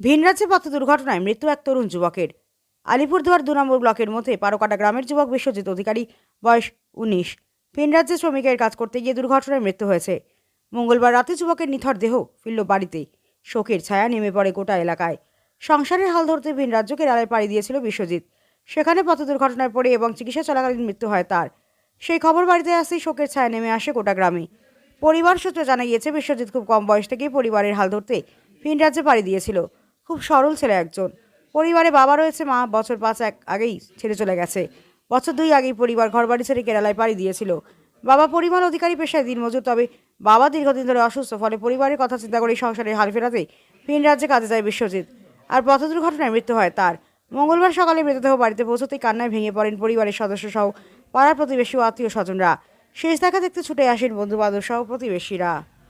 ভিনরাজ্যে পথ দুর্ঘটনায় মৃত্যু এক তরুণ যুবকের। আলিপুরদুয়ার দু নম্বর ব্লকের মধ্যে পারোকাটা গ্রামের যুবক বিশ্বজিৎ অধিকারী, বয়স উনিশ। ভিনরাজ্যে শ্রমিকের কাজ করতে গিয়ে দুর্ঘটনায় মৃত্যু হয়েছে। মঙ্গলবার রাতে যুবকের নিথর দেহ ফিরল বাড়িতে। শোকের ছায়া নেমে পড়ে গোটা এলাকায়। সংসারের হাল ধরতে ভিন রাজ্য কেরালায় পাড়ি দিয়েছিল বিশ্বজিৎ। সেখানে পথ দুর্ঘটনায় পড়ে এবং চিকিৎসা চলাকালীন মৃত্যু হয় তার। সেই খবর বাড়িতে আসতেই শোকের ছায়া নেমে আসে গোটা গ্রামে। পরিবার সূত্রে জানা গিয়েছে, বিশ্বজিৎ খুব কম বয়স থেকেই পরিবারের হাল ধরতে ভিন রাজ্যে পাড়ি দিয়েছিল। খুব সরল ছেলে একজন। পরিবারে বাবা রয়েছে, মা বছর পাঁচ এক আগেই ছেড়ে চলে গেছে। বছর দুই আগেই পরিবার ঘরবাড়ি ছেড়ে কেরালায় পাড়ি দিয়েছিল। বাবা পরিমল অধিকারী পেশায় দিনমজুর তবে বাবা দীর্ঘদিন ধরে অসুস্থ, ফলে পরিবারের কথা চিন্তা করে সংসারের হাল ফেরাতে ভিন রাজ্যে কাজে যায় বিশ্বজিৎ। আর পথ দুর্ঘটনায় মৃত্যু হয় তার। মঙ্গলবার সকালে মৃতদেহ বাড়িতে পৌঁছতেই কান্নায় ভেঙে পড়েন পরিবারের সদস্য সহ পাড়ার প্রতিবেশী ও আত্মীয় স্বজনরা শেষ দেখা দেখতে ছুটে আসেন বন্ধু বান্ধব সহ প্রতিবেশীরা।